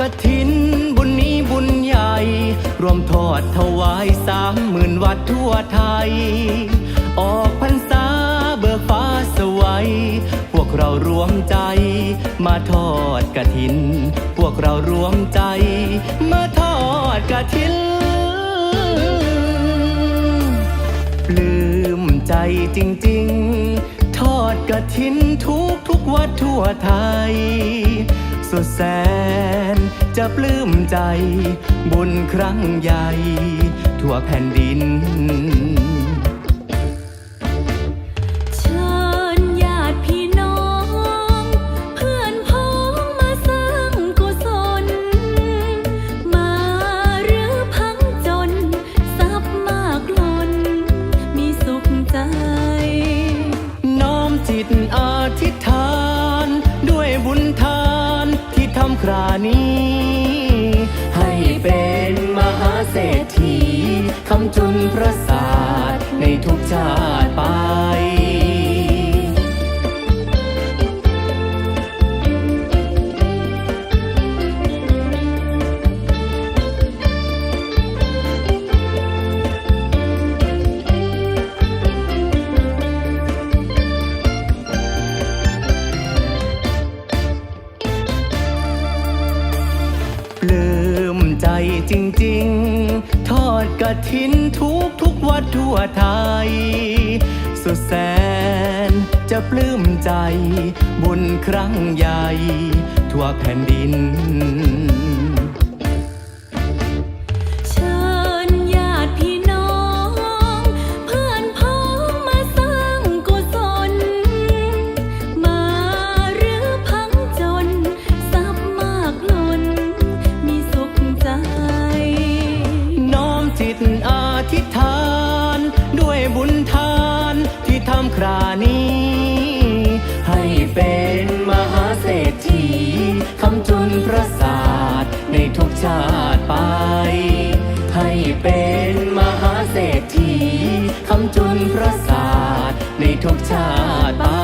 กระถินบุญนี้บุญใหญ่ รวมทอดถวายสามหมื่นวัดทั่วไทย ออกพรรษาเบิกฟ้าสวัยพวกเรารวมใจ มาทอดกระถิน พวกเรารวมใจ มาทอดกระถินปลื้มใจจริง ๆ ทอดกระถินทุกทุกวัดทั่วไทย สุดแสน จะปลื้มใจบุญครั้งใหญ่ ทั่วแผ่นดิน ครานี้ ให้เป็นมหาเศรษฐีคำจุนพระศาสตร์ในทุกชาติ ปลื้มใจจริง ๆ ทอดกระถินทุกทุกวัดทั่วไทย สุดแสนจะปลื้มใจ บุญครั้งใหญ่ ทั่วแผ่นดิน จิตอธิษฐาน ด้วยบุญทานที่ทำครานี้ ให้เป็นมหาเศรษฐีคำจุนพระศาสตร์ในทุกชาติไป ให้เป็นมหาเศรษฐีคำจุนพระศาสตร์ในทุกชาติ